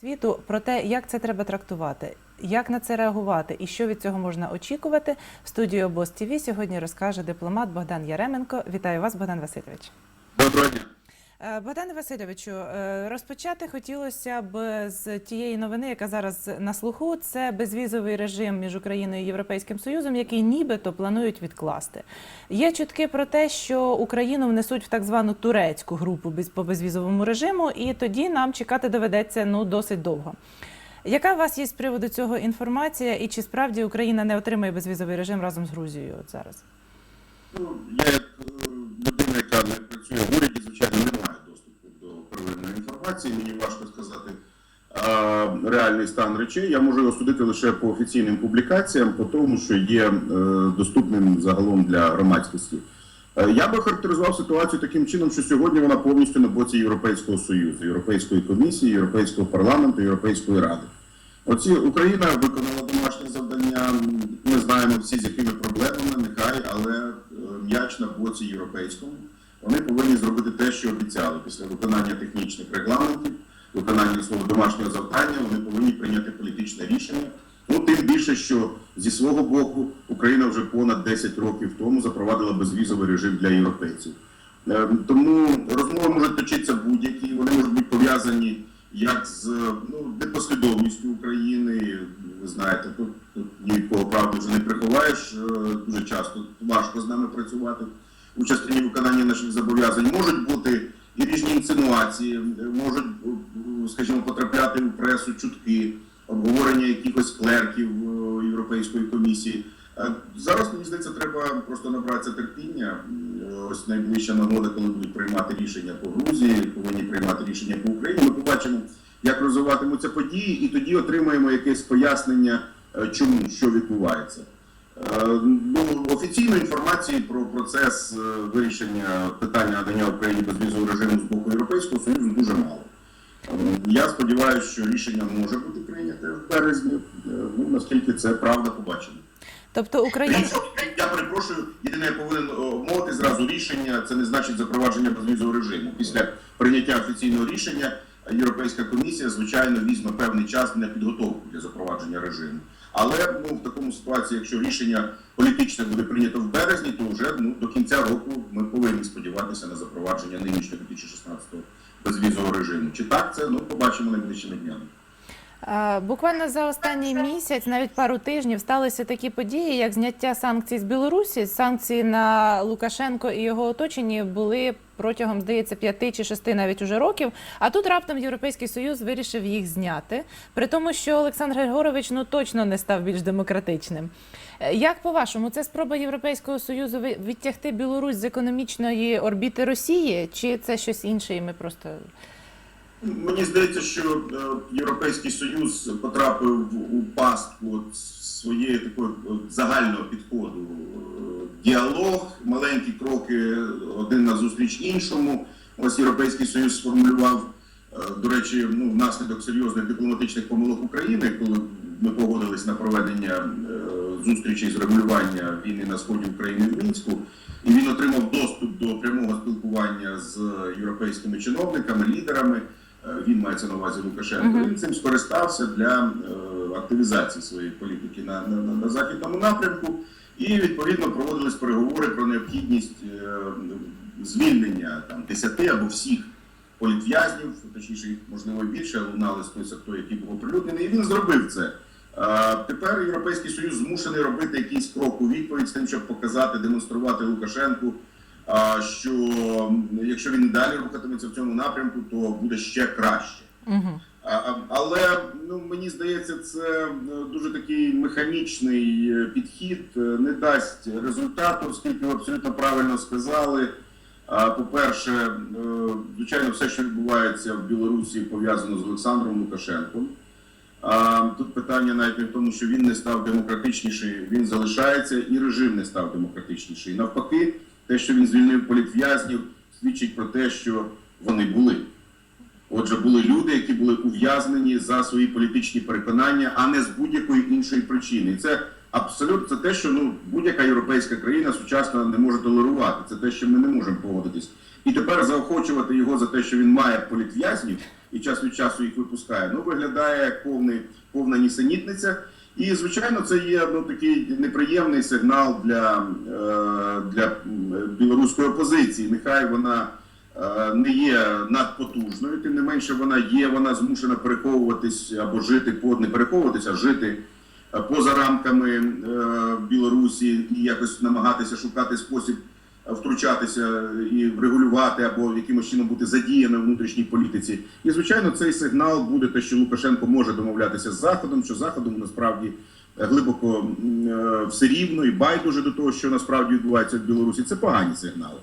світу про те, як це треба трактувати, як на це реагувати і що від цього можна очікувати. В студії обоз ТВ сьогодні розкаже дипломат Богдан Яременко. Вітаю вас, Богдан Васильович. Доброго дня. Е, Богдане Васильовичу, е, розпочати хотілося б з тієї новини, яка зараз на слуху. Це безвізовий режим між Україною і Європейським Союзом, який нібито планують відкласти. Є чутки про те, що Україну внесуть в так звану турецьку групу по безвізовому режиму, і тоді нам чекати доведеться ну досить довго. Яка у вас є з приводу цього інформація, і чи справді Україна не отримає безвізовий режим разом з Грузією от зараз? Ну, я як е, людина, яка не працює в уряді, звичайно, не маю доступу до первинної інформації. Мені важко сказати реальний стан речей. Я можу його судити лише по офіційним публікаціям, по тому, що є е, доступним загалом для громадськості. Е, Я би характеризував ситуацію таким чином, що сьогодні вона повністю на боці Європейського Союзу, Європейської комісії, Європейського парламенту, Європейської ради. Оці Україна виконала домашнє завдання. Ми знаємо всі з якими проблемами, нехай, але е, м'яч на боці європейському. Вони повинні зробити те, що обіцяли після виконання технічних регламентів, виконання свого домашнього завдання. Вони повинні прийняти політичне рішення. Ну тим більше, що зі свого боку Україна вже понад 10 років тому запровадила безвізовий режим для європейців. Е, Тому розмови можуть точитися будь-які, вони можуть бути пов'язані як з ну, непослідовністю України. Ви знаєте, тут, тут ні від правду вже не приховаєш. е, Дуже часто важко з нами працювати у частині виконання наших зобов'язань. Можуть бути і різні інсинуації, можуть, скажімо, потрапляти в пресу чутки, обговорення якихось клерків е, Європейської комісії. Е, Зараз мені здається, треба просто набратися терпіння. Е, Ось найближча нагода, коли будуть приймати рішення по Грузії, повинні приймати рішення по Україні. Ми побачимо, як розвиватимуться події, і тоді отримаємо якесь пояснення, чому що відбувається. Е, Ну, офіційної інформації про процес е, вирішення питання надання Україні безвізового режиму з боку Європейського Союзу дуже мало. Е, Я сподіваюся, що рішення може бути прийняте в березні. Ну наскільки це правда, побачимо. Тобто Україна. Я перепрошую, єдине, я повинен мовити зразу рішення. Це не значить запровадження безвізового режиму. Після прийняття офіційного рішення Європейська комісія, звичайно, візьме певний час на підготовку для запровадження режиму. Але ну в такому ситуації, якщо рішення політичне буде прийнято в березні, то вже ну до кінця року ми повинні сподіватися на запровадження нинішнього 2016 безвізового режиму. Чи так це ну побачимо найближчими днями. Буквально за останній місяць, навіть пару тижнів, сталися такі події, як зняття санкцій з Білорусі. Санкції на Лукашенко і його оточенні були протягом, здається, п'яти чи шести навіть уже років. А тут раптом Європейський Союз вирішив їх зняти, при тому, що Олександр Григорович ну точно не став більш демократичним. Е, Як по-вашому, це спроба Європейського Союзу відтягти Білорусь з економічної орбіти Росії, чи це щось інше, і ми просто Мені здається, що е, Європейський Союз потрапив у пастку своєї такої загального підходу. Е, Діалог, маленькі кроки один назустріч іншому. Ось Європейський Союз сформулював, е, до речі, ну, внаслідок серйозних дипломатичних помилок України, коли ми погодились на проведення е, зустрічей з регулювання війни на сході України в Мінську. І він отримав доступ до прямого спілкування з європейськими чиновниками, лідерами. Е, Він мається на увазі Лукашенко. Він цим скористався для е, активізації своєї політики на, на, на, на західному напрямку. І відповідно проводились переговори про необхідність е, звільнення там 10 або всіх політв'язнів, точніше їх можливо більше, лунали список той, який був оприлюднений. І він зробив це. А Тепер Європейський Союз змушений робити якийсь крок у відповідь з тим, щоб показати, демонструвати Лукашенку, що якщо він далі рухатиметься в цьому напрямку, то буде ще краще. угу. Але ну мені здається, це е, дуже такий механічний е, підхід, е, не дасть результату, оскільки ви абсолютно правильно сказали. По-перше, звичайно, все, що відбувається в Білорусі, пов'язано з Олександром Лукашенком. Тут питання навіть не в тому, що він не став демократичніший, він залишається, і режим не став демократичніший. Навпаки, те, що він звільнив політв'язнів, свідчить про те, що вони були. Отже, були люди, які були ув'язнені за свої політичні переконання, а не з будь-якої іншої причини. І це абсолютно це те, що ну будь-яка європейська країна сучасна не може толерувати. Це те, що ми не можемо погодитись. І тепер заохочувати його за те, що він має політв'язнів і час від часу їх випускає, ну виглядає як повний, повна нісенітниця. І звичайно, це є ну такий неприємний сигнал для, е, для білоруської опозиції. Нехай вона е, не є надпотужною, тим не менше вона є, вона змушена переховуватись або жити по не переховуватися, а жити е, поза рамками Білорусі і якось намагатися шукати спосіб втручатися і регулювати або якимось чином бути задіяним у внутрішній політиці. І звичайно, цей сигнал буде те, що Лукашенко може домовлятися з Заходом, що Заходом насправді е, глибоко е, все рівно і байдуже до того, що насправді відбувається в Білорусі. Це погані сигнали.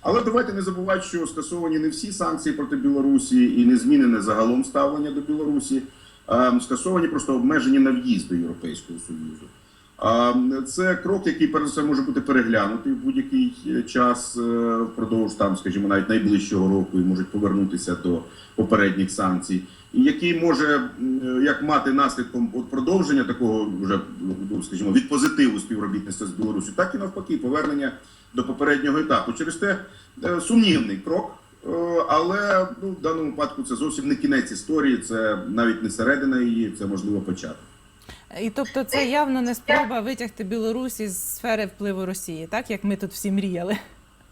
Але давайте не забувати, що скасовані не всі санкції проти Білорусі і не змінене загалом ставлення до Білорусі. Скасовані просто обмеження на в'їзд до Європейського Союзу. Це крок, який перш все може бути переглянутий в будь-який е, час е, впродовж там, скажімо, навіть найближчого року і можуть повернутися до попередніх санкцій, і який може е, як мати наслідком от продовження такого вже ну, скажімо від позитиву співробітництва з Білорусі, так і навпаки, повернення до попереднього етапу. Через те сумнівний крок. Але ну, в даному випадку це зовсім не кінець історії, це навіть не середина її, це можливо початок. І тобто це явно не спроба витягти Білорусь із сфери впливу Росії, так як ми тут всі мріяли.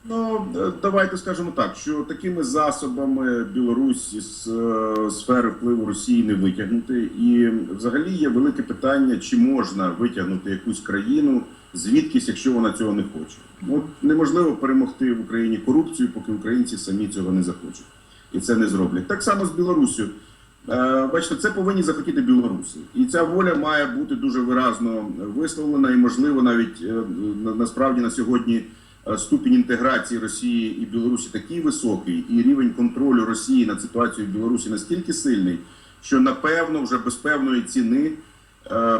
Ну е, давайте скажемо так, що такими засобами Білорусь з е, сфери впливу Росії не витягнути. І взагалі є велике питання, чи можна витягнути якусь країну звідкись, якщо вона цього не хоче. От неможливо перемогти в Україні корупцію, поки українці самі цього не захочуть і це не зроблять. Так само з Білоруссю. Е, Бачите, це повинні захотіти білоруси, і ця воля має бути дуже виразно висловлена, і можливо навіть е, насправді на сьогодні е, ступінь інтеграції Росії і Білорусі такий високий, і рівень контролю Росії над ситуацією в Білорусі настільки сильний, що напевно вже без певної ціни,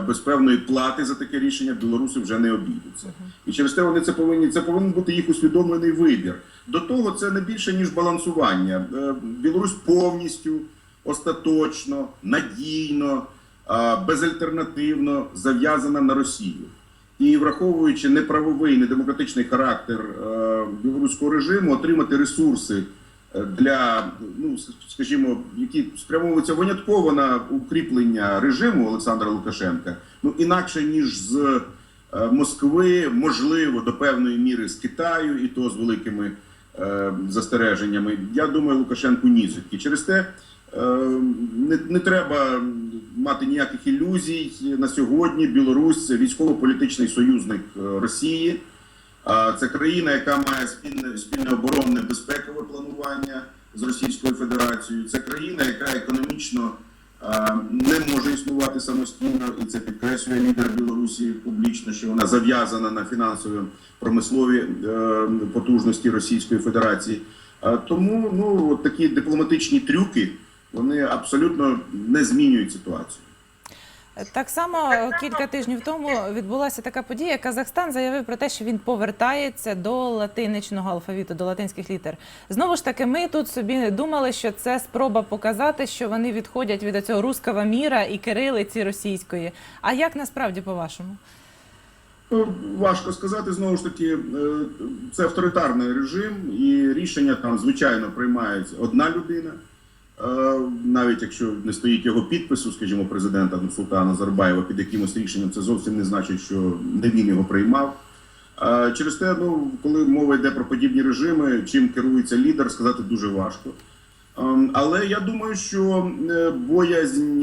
без певної плати за таке рішення білоруси вже не обійдуться. І через те вони це повинні це повинен бути їх усвідомлений вибір. До того це не більше ніж балансування. Білорусь повністю остаточно, надійно, безальтернативно зав'язана на Росію. І враховуючи неправовий, недемократичний характер е, білоруського режиму, отримати ресурси е, для, ну скажімо, які спрямовуються винятково на укріплення режиму Олександра Лукашенка, ну інакше ніж з е, Москви, можливо, до певної міри з Китаю, і то з великими застереженнями. Я думаю, Лукашенку ні І через те не, не треба мати ніяких ілюзій. На сьогодні Білорусь це військово-політичний союзник е, Росії. Це країна, яка має спільне спільне оборонне безпекове планування з Російською Федерацією. Це країна, яка економічно е, не може існувати самостійно, і це підкреслює лідер Білорусі публічно, що вона зав'язана на фінансові промислові е, потужності Російської Федерації. Тому ну такі дипломатичні трюки вони абсолютно не змінюють ситуацію. Так само кілька тижнів тому відбулася така подія. Казахстан заявив про те, що він повертається до латиничного алфавіту, до латинських літер. Знову ж таки, ми тут собі думали, що це спроба показати, що вони відходять від цього руского міра і кирилиці російської. А як насправді по-вашому? Ну, Важко сказати знову ж таки, е, це авторитарний режим, і рішення там звичайно приймає одна людина. Е, Навіть якщо не стоїть його підпису, скажімо, президента Султана Назарбаєва під якимось рішенням, це зовсім не значить, що не він його приймав. Е, Через те, ну коли мова йде про подібні режими, чим керується лідер, сказати дуже важко. Ем, Але я думаю, що е, боязнь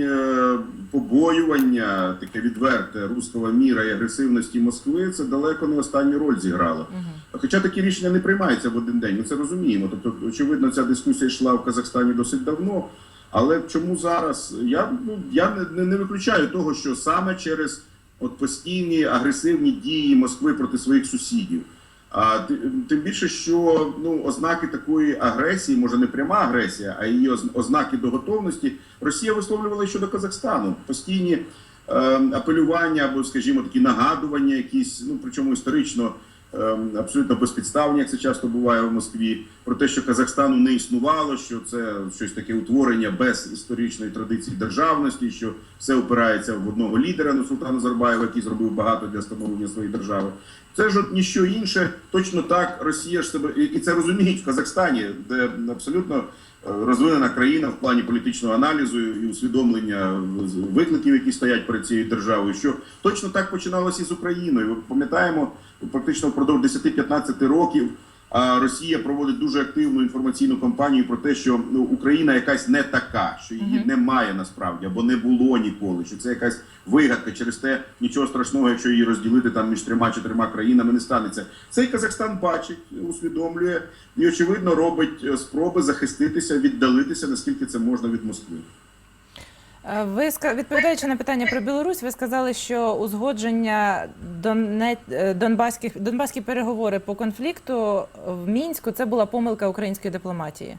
побоювання, таке відверте руського міра і агресивності Москви, це далеко не останню роль зіграло. Хоча такі рішення не приймаються в один день, ми це розуміємо. Тобто, очевидно, ця дискусія йшла в Казахстані досить давно. Але чому зараз? Я ну я не, не, не виключаю того, що саме через от постійні агресивні дії Москви проти своїх сусідів. А ти- тим більше, що ну ознаки такої агресії, може не пряма агресія, а її ознаки до готовності, Росія висловлювала щодо Казахстану. Постійні е, апелювання або, скажімо, такі нагадування, якісь, ну причому історично абсолютно безпідставні, як це часто буває в Москві, про те, що Казахстану не існувало, що це щось таке утворення без історичної традиції державності, що все опирається в одного лідера Нурсултана Назарбаєва, який зробив багато для становлення своєї держави. Це ж от ніщо інше. Точно так Росія ж себе і це розуміють в Казахстані, де абсолютно розвинена країна в плані політичного аналізу і усвідомлення викликів, які стоять перед цією державою. Що точно так починалося і з Україною. Ми пам'ятаємо практично впродовж 10-15 років. Росія проводить дуже активну інформаційну кампанію про те, що ну, Україна якась не така, що її немає насправді або не було ніколи. Що це якась вигадка. Через те нічого страшного, якщо її розділити там між трьома чи трьома країнами, не станеться. Цей Казахстан бачить, усвідомлює і очевидно робить е, спроби захиститися, віддалитися наскільки це можна від Москви. Е, Ви відповідаючи на питання про Білорусь, ви сказали, що узгодження е, донбаських донбаські переговори по конфлікту в мінську це була помилка української дипломатії.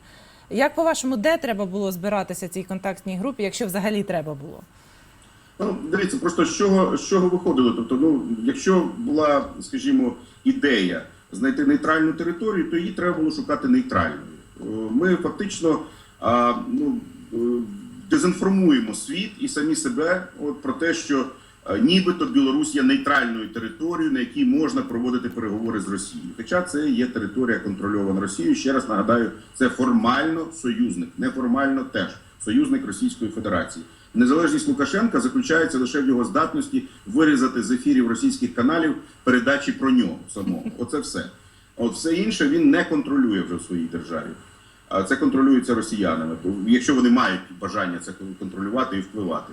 Як по-вашому, де треба було збиратися цій контактній групі, якщо взагалі треба було? Ну, дивіться, просто з чого, з чого виходило. Тобто, ну, якщо була, скажімо, ідея знайти нейтральну територію, то її треба було шукати нейтральною. Е, Ми фактично а, ну, дезінформуємо світ і самі себе от, про те, що е, нібито Білорусь є нейтральною територією, на якій можна проводити переговори з Росією. Хоча це є територія контрольована Росією. Ще раз нагадаю, це формально союзник, неформально теж союзник Російської Федерації. Незалежність Лукашенка заключається лише в його здатності вирізати з ефірів російських каналів передачі про нього самого. Оце все. От все інше він не контролює вже в своїй державі. Це контролюється росіянами, якщо вони мають бажання це контролювати і впливати.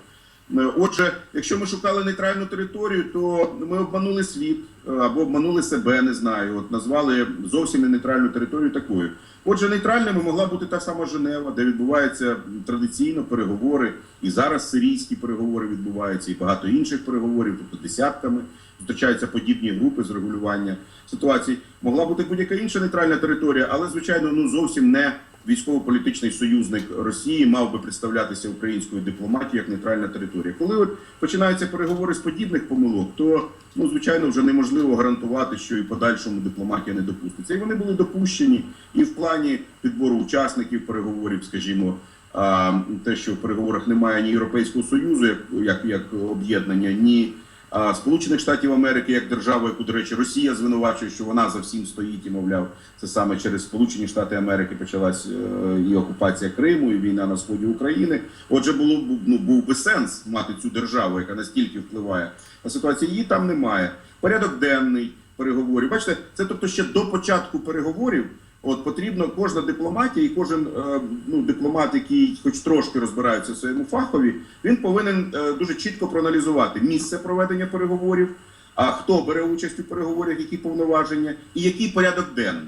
Е, Отже, якщо ми шукали нейтральну територію, то ми обманули світ е, або обманули себе, не знаю. От назвали зовсім не нейтральну територію такою. Отже, нейтральними могла бути та сама Женева, де відбуваються традиційно переговори, і зараз сирійські переговори відбуваються, і багато інших переговорів, тобто десятками зустрічаються подібні групи з регулювання ситуацій. Могла бути будь-яка інша нейтральна територія, але звичайно, ну зовсім не військово-політичний союзник Росії мав би представлятися українською дипломатією як нейтральна територія. Коли от починаються переговори з подібних помилок, то ну звичайно вже неможливо гарантувати, що і подальшому дипломатія не допуститься. І вони були допущені і в плані підбору учасників переговорів, скажімо. Те, що в переговорах немає ні Європейського союзу, як як, як об'єднання, ні Сполучених Штатів Америки як держава, яку, до речі, Росія звинувачує, що вона за всім стоїть і мовляв, це саме через Сполучені Штати Америки почалась е, і окупація Криму, і війна на сході України. Отже, було б ну був би сенс мати цю державу, яка настільки впливає на ситуацію. Її там немає. Порядок денний переговорів. Бачите, це тобто ще до початку переговорів. От потрібно кожна дипломатія і кожен е, ну, дипломат, який хоч трошки розбирається в своєму фахові, він повинен е, дуже чітко проаналізувати місце проведення переговорів, а хто бере участь у переговорах, які повноваження, і який порядок денний.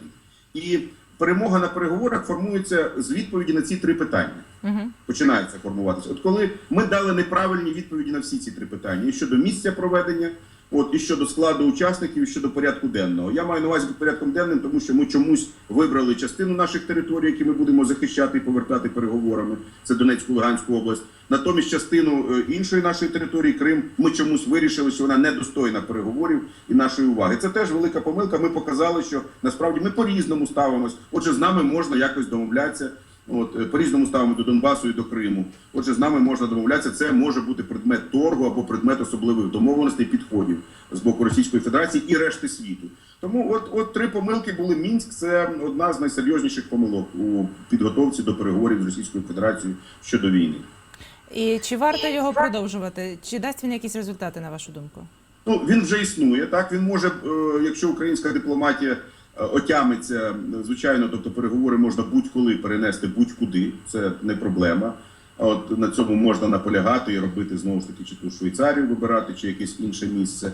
І перемога на переговорах формується з відповіді на ці три питання. Угу. Починається формуватися. От коли ми дали неправильні відповіді на всі ці три питання, і щодо місця проведення. От і щодо складу учасників, і щодо порядку денного. Я маю на увазі під порядком денним, тому що ми чомусь вибрали частину наших територій, які ми будемо захищати і повертати переговорами. Це Донецьку, Луганську область. Натомість частину е, іншої нашої території, Крим, ми чомусь вирішили, що вона недостойна переговорів і нашої уваги. Це теж велика помилка. Ми показали, що насправді ми по-різному ставимось. Отже, з нами можна якось домовлятися. От е, по-різному ставимо до Донбасу і до Криму. Отже, з нами можна домовлятися. Це може бути предмет торгу або предмет особливих домовленостей підходів з боку Російської Федерації і решти світу. Тому, от, от три помилки були. Мінськ це одна з найсерйозніших помилок у підготовці до переговорів з Російською Федерацією щодо війни. І чи варто його продовжувати? Чи дасть він якісь результати, на вашу думку? Ну він вже існує. Так він може, е, якщо українська дипломатія отямиться, е, звичайно, тобто переговори можна будь-коли перенести будь-куди. Це не проблема. От на цьому можна наполягати і робити знову ж таки, чи ту Швейцарію вибирати, чи якесь інше місце.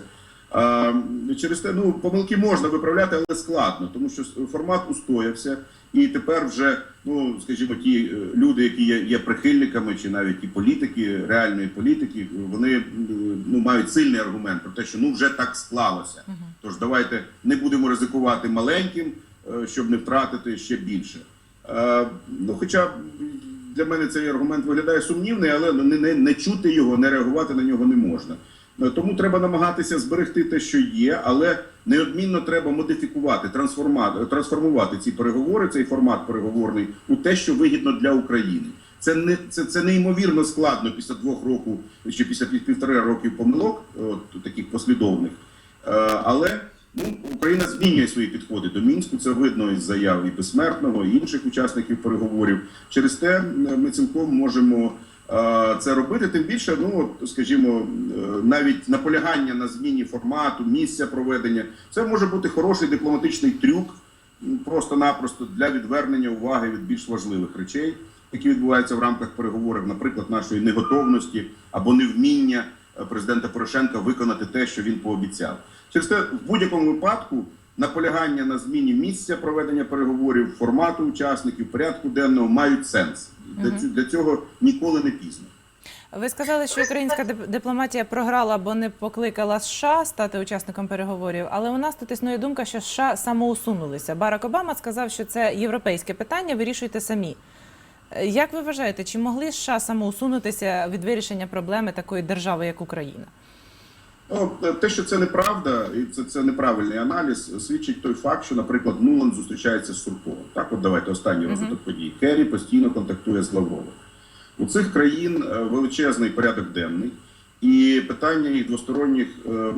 Через те, ну помилки можна виправляти, але складно, тому що формат устоявся, і тепер вже, ну скажімо, ті е, люди, які є, є прихильниками, чи навіть ті політики, реальної політики, вони е, ну мають сильний аргумент про те, що ну вже так склалося. Тож давайте не будемо ризикувати маленьким, е, щоб не втратити ще більше. Ну, хоча для мене цей аргумент виглядає сумнівний, але ну, не, не, не чути його, не реагувати на нього не можна. Е, Тому треба намагатися зберегти те, що є, але неодмінно треба модифікувати, трансформувати ці переговори, цей формат переговорний у те, що вигідно для України. Це не це, це неймовірно складно після двох років чи після пів- півтори років помилок, от таких послідовних. Е, але ну, Україна змінює свої підходи до мінську. Це видно із заяв і безсмертного, і інших учасників переговорів. Через те ми цілком можемо це робити. Тим більше, ну скажімо, е, навіть наполягання на зміні формату, місця проведення, це може бути хороший дипломатичний трюк, просто-напросто для відвернення уваги від більш важливих речей, які відбуваються в рамках переговорів, наприклад, нашої неготовності або невміння е, президента Порошенка виконати те, що він пообіцяв. Через те, в будь-якому випадку, наполягання на зміні місця проведення переговорів, формату учасників, порядку денного мають сенс. Для, цього ніколи не пізно. Ви сказали, що українська дипломатія програла, бо не покликала США стати учасником переговорів. Але у нас тут існує думка, що США самоусунулися. Барак Обама сказав, що це європейське питання, вирішуйте самі. Е, Як ви вважаєте, чи могли США самоусунутися від вирішення проблеми такої держави, як Україна? Ну, те, що це неправда, і це, це неправильний аналіз, свідчить той факт, що, наприклад, Нуланд зустрічається з Сурковим. Так, от давайте останній розвиток подій. Керрі постійно контактує з Лавровим. У цих країн е, величезний порядок денний, і питання їх двосторонніх, е, е,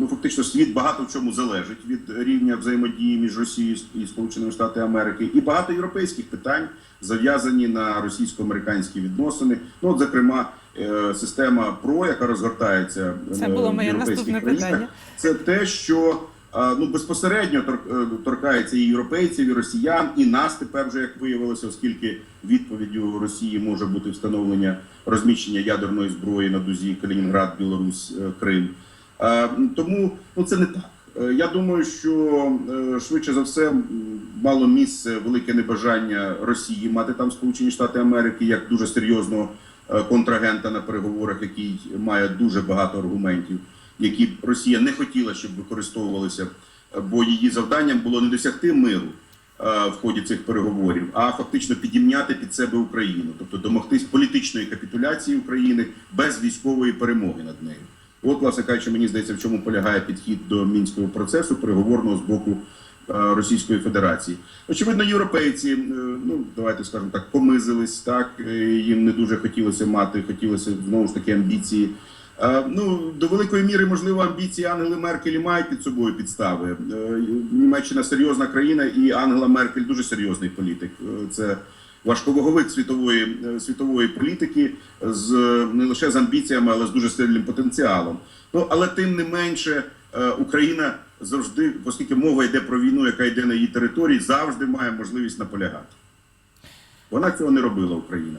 ну фактично, світ багато в чому залежить від рівня взаємодії між Росією і Сполученими Штатами Америки, і багато європейських питань зав'язані на російсько-американські відносини. Ну, от, зокрема, система ПРО, яка розгортається Це е, було моє європейських наступне країнах, питання. це те, що ну безпосередньо тор- е, торкається і європейців, і росіян, і нас тепер вже як виявилося, оскільки відповіддю Росії може бути встановлення розміщення ядерної зброї на дузі Калінінград, Білорусь, е, Крим. Тому ну це не так. Е, Я думаю, що е, швидше за все мало місце велике небажання Росії мати там Сполучені Штати Америки як дуже серйозного е, контрагента на переговорах, який має дуже багато аргументів, які Росія не хотіла, щоб використовувалися, е, бо її завданням було не досягти миру е, в ході цих переговорів, а фактично підімняти під себе Україну, тобто домогтись політичної капітуляції України без військової перемоги над нею. От, власне кажучи, мені здається, в чому полягає підхід до мінського процесу переговорного з боку е, Російської Федерації. Очевидно, європейці, е, ну давайте скажемо так, помизились, так е, їм не дуже хотілося мати, хотілося знову ж таки амбіції. Е, Ну, до великої міри, можливо, амбіції Ангели Меркель мають під собою підстави. Е, Німеччина серйозна країна, і Ангела Меркель дуже серйозний політик. Е, Це важковаговик світової, е, світової політики з е, не лише з амбіціями, але з дуже сильним потенціалом. Ну але тим не менше, е, Україна завжди, оскільки мова йде про війну, яка йде на її території, завжди має можливість наполягати. Вона цього не робила Україна.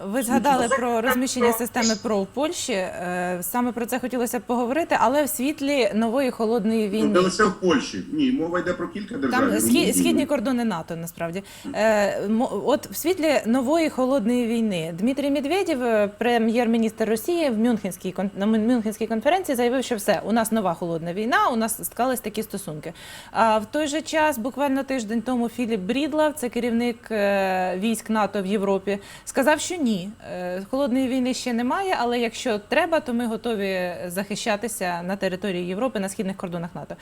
Ви згадали про розміщення системи ПРО в Польщі. Е, Саме про це хотілося б поговорити, але в світлі нової холодної Ну, війни. не лише в Польщі. Ні, мова йде про кілька держав. Там і схі- Румунію. східні кордони НАТО насправді. Е, от в світлі нової холодної війни Дмитрій Медведєв, е, прем'єр-міністр Росії, в Мюнхенській на Мюнхенській конференції заявив, що все, у нас нова холодна війна, у нас склались такі стосунки. А в той же час, буквально тиждень тому, Філіп Брідлав, це керівник військ НАТО в Європі, сказав, що ні, е, холодної війни ще немає, але якщо треба, то ми готові захищатися на території Європи на східних кордонах НАТО.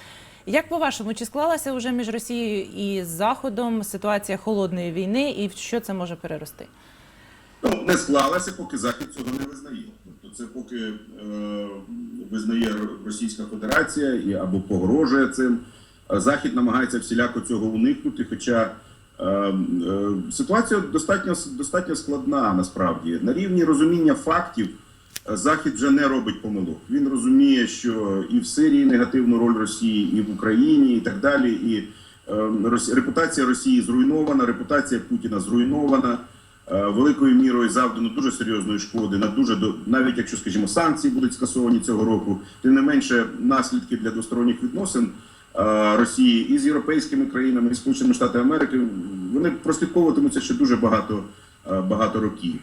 Як по-вашому, чи склалася вже між Росією і Заходом ситуація холодної війни, і в що це може перерости? Ну, не склалася, поки Захід цього не визнає. Тобто це поки е, визнає Російська Федерація і або погрожує цим. Захід намагається всіляко цього уникнути. Хоча е, е, ситуація достатньо достатньо складна насправді. На рівні розуміння фактів е, Захід вже не робить помилок. Він розуміє, що і в Сирії негативну роль Росії, і в Україні, і так далі. І е, репутація Росії зруйнована, репутація Путіна зруйнована. Е, великою мірою завдано дуже серйозної шкоди на дуже до навіть якщо, скажімо, санкції будуть скасовані цього року, тим не менше наслідки для двосторонніх відносин е, Росії і з європейськими країнами, і Сполученими Штатами Америки вони прослідковуватимуться ще дуже багато, е, багато років.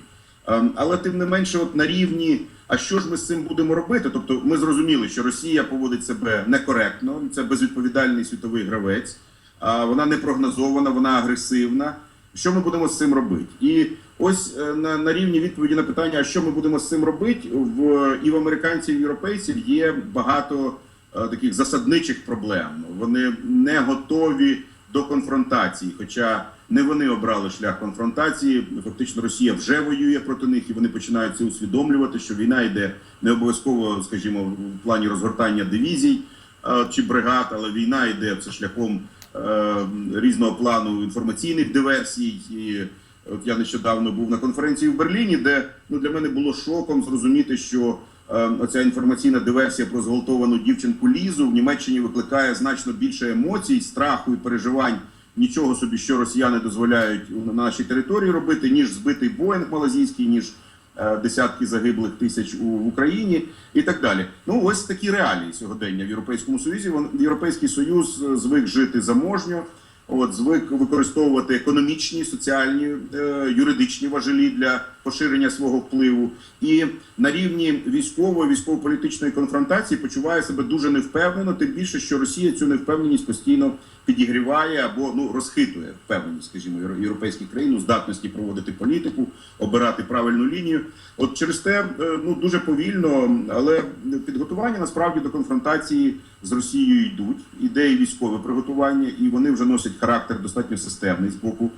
Е, Але тим не менше, от на рівні, а що ж ми з цим будемо робити? Тобто, ми зрозуміли, що Росія поводить себе некоректно, це безвідповідальний світовий гравець, вона не прогнозована, вона агресивна. Що ми будемо з цим робити? І ось е, на, на рівні відповіді на питання, а що ми будемо з цим робити, в і в американців, і в європейців є багато е, таких засадничих проблем. Вони не готові до конфронтації. Хоча не вони обрали шлях конфронтації. Фактично, Росія вже воює проти них, і вони починають це усвідомлювати, що війна йде не обов'язково, скажімо, в плані розгортання дивізій е, чи бригад, але війна йде це шляхом е, різного плану інформаційних диверсій. І от я нещодавно був на конференції в Берліні, де ну для мене було шоком зрозуміти, що е, оця інформаційна диверсія про зґвалтовану дівчинку Лізу в Німеччині викликає значно більше емоцій, страху і переживань. Нічого собі, що росіяни дозволяють на нашій території робити, ніж збитий Боїнг малазійський, ніж е, десятки загиблих тисяч у в Україні і так далі. Ну ось такі реалії сьогодення в Європейському Союзі. Вон- Європейський Союз е, звик жити заможньо, от звик використовувати економічні, соціальні, е, юридичні важелі для поширення свого впливу, і на рівні військової військово-політичної конфронтації почуває себе дуже невпевнено. Тим більше, що Росія цю невпевненість постійно підігріває або ну розхитує впевненість, скажімо, євро- європейських країн у здатності проводити політику, обирати правильну лінію. От через те е, ну дуже повільно, але підготування насправді до конфронтації з Росією йдуть. Ідеї військове приготування, і вони вже носять характер достатньо системний з боку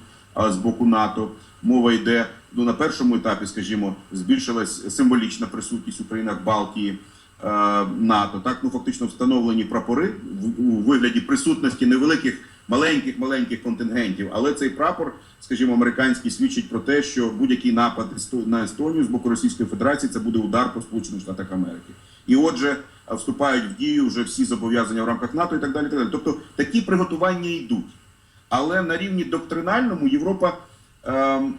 з боку НАТО. Мова йде ну на першому етапі, скажімо, збільшилась символічна присутність у країнах Балтії. е, НАТО так ну фактично встановлені прапори у вигляді присутності невеликих маленьких маленьких контингентів. Але цей прапор, скажімо, американський свідчить про те, що будь-який напад на Естонію з боку Російської Федерації це буде удар по Сполучених Штатах Америки. І отже, вступають в дію вже всі зобов'язання в рамках НАТО і так далі. і Так далі. Тобто такі приготування йдуть. Але на рівні доктринальному Європа ем,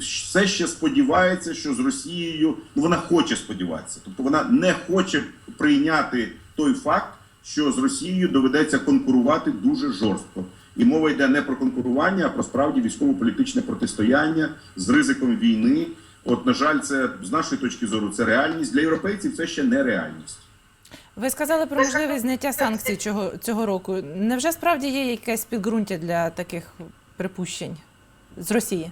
все ще сподівається, що з Росією ну вона хоче сподіватися, тобто вона не хоче прийняти той факт, що з Росією доведеться конкурувати дуже жорстко. І мова йде не про конкурування, а про справді військово-політичне протистояння з ризиком війни. От, на жаль, це з нашої точки зору це реальність для європейців. Це ще не реальність. Ви сказали про можливість зняття санкцій цього, цього року. Невже справді є якесь підґрунтя для таких припущень з Росії?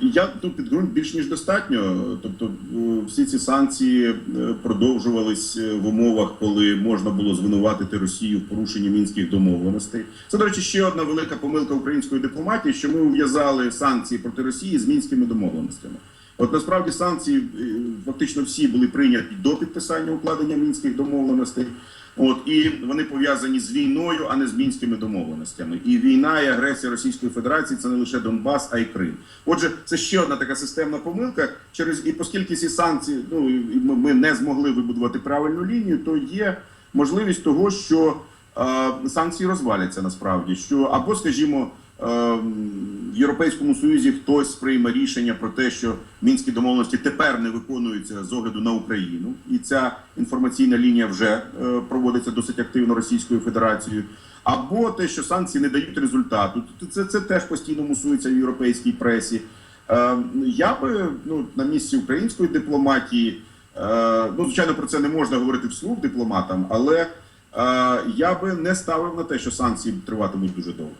Я тут підґрунт більш ніж достатньо. Тобто, е, всі ці санкції е, продовжувались е, в умовах, коли можна було звинуватити Росію в порушенні мінських домовленостей. Це, до речі, ще одна велика помилка української дипломатії, що ми ув'язали санкції проти Росії з мінськими домовленостями. От насправді санкції е, фактично всі були прийняті до підписання укладення мінських домовленостей. От і вони пов'язані з війною, а не з мінськими домовленостями. І війна і агресія Російської Федерації це не лише Донбас, а й Крим. Отже, це ще одна така системна помилка. Через і оскільки ці санкції, ну ми, не змогли вибудувати правильну лінію, то є можливість того, що е, санкції розваляться насправді. Що або, скажімо, в Європейському Союзі хтось прийме рішення про те, що мінські домовленості тепер не виконуються з огляду на Україну, і ця інформаційна лінія вже е, проводиться досить активно Російською Федерацією. Або те, що санкції не дають результату, це, це теж постійно мусується в європейській пресі. Е, я би ну на місці української дипломатії, е, ну звичайно про це не можна говорити вслух дипломатам, але е, я би не ставив на те, що санкції триватимуть дуже довго.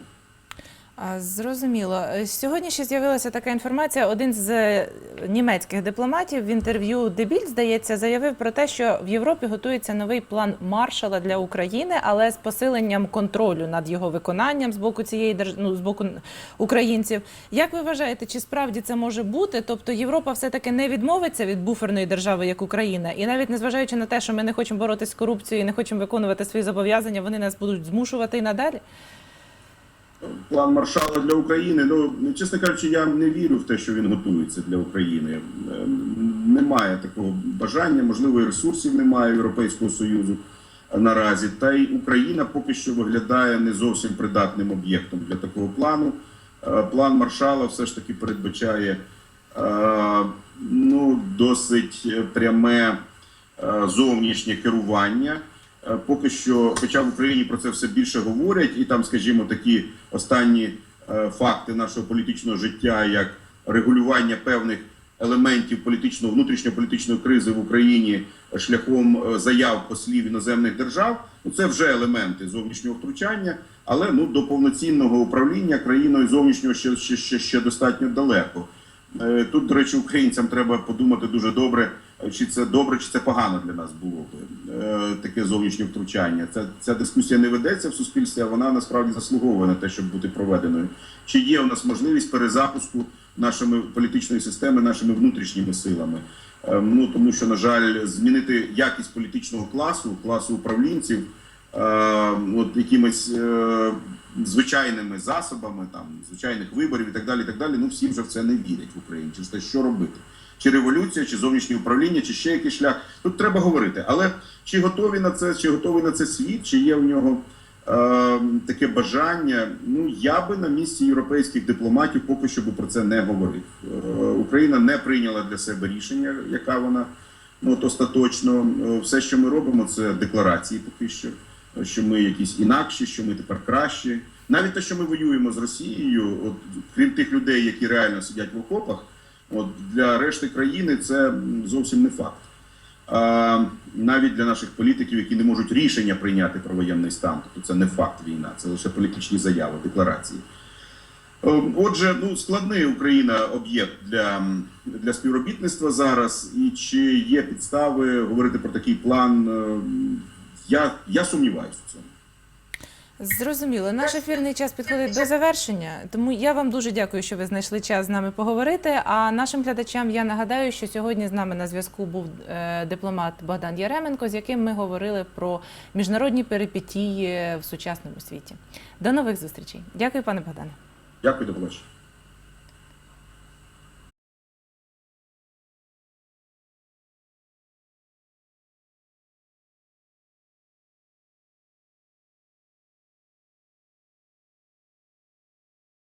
Зрозуміло. Е, Сьогодні ще з'явилася така інформація. Один з е, німецьких дипломатів в інтерв'ю Дебіль, здається, заявив про те, що в Європі готується новий план Маршала для України, але з посиленням контролю над його виконанням з боку цієї держ... ну, з боку українців. Як ви вважаєте, чи справді це може бути? Тобто Європа все-таки не відмовиться від буферної держави, як Україна, і навіть незважаючи на те, що ми не хочемо боротися з корупцією, і не хочемо виконувати свої зобов'язання, вони нас будуть змушувати і надалі. План маршала для України. Ну чесно кажучи, я не вірю в те, що він готується для України. Е, Немає такого бажання, можливо, і ресурсів немає Європейського союзу наразі. Та й Україна поки що виглядає не зовсім придатним об'єктом для такого плану. Е, План маршала все ж таки передбачає е, ну досить пряме е, зовнішнє керування. Е, Поки що, хоча в Україні про це все більше говорять, і там, скажімо, такі останні е, факти нашого політичного життя, як регулювання певних елементів політичного внутрішньополітичної кризи в Україні шляхом е, заяв послів іноземних держав, ну це вже елементи зовнішнього втручання, але ну до повноцінного управління країною зовнішнього ще, ще, ще, ще достатньо далеко. Тут, до речі, українцям треба подумати дуже добре, чи це добре, чи це погано для нас було би е, таке зовнішнє втручання. Ця, ця дискусія не ведеться в суспільстві, а вона насправді заслуговує на те, щоб бути проведеною. Чи є у нас можливість перезапуску нашої політичної системи, нашими внутрішніми силами? Е, Ну тому що, на жаль, змінити якість політичного класу, класу управлінців, е, от якимись е, звичайними засобами, там звичайних виборів і так далі. І так далі. Ну всі вже в це не вірять в Україні. Через те, що робити? Чи революція, чи зовнішнє управління, чи ще якийсь шлях. Тут треба говорити. Але чи готові на це, чи готовий на це світ, чи є в нього е, таке бажання? Ну я би на місці європейських дипломатів поки що би про це не говорив. Е, Україна не прийняла для себе рішення, яка вона ну от остаточно. Е, Все, що ми робимо, це декларації поки що. Що ми якісь інакші, що ми тепер кращі. Навіть те, що ми воюємо з Росією, от крім тих людей, які реально сидять в окопах, от для решти країни це зовсім не факт. А, навіть для наших політиків, які не можуть рішення прийняти про воєнний стан, тобто це не факт війна, це лише політичні заяви, декларації. Е, Отже, ну складний Україна об'єкт для, для співробітництва зараз, і чи є підстави говорити про такий план? е, Я, я сумніваюся в цьому. Зрозуміло, наш ефірний час підходить до завершення, тому я вам дуже дякую, що ви знайшли час з нами поговорити. А нашим глядачам я нагадаю, що сьогодні з нами на зв'язку був е, дипломат Богдан Яременко, з яким ми говорили про міжнародні перипетії в сучасному світі. До нових зустрічей. Дякую, пане Богдане. Дякую, до побачення.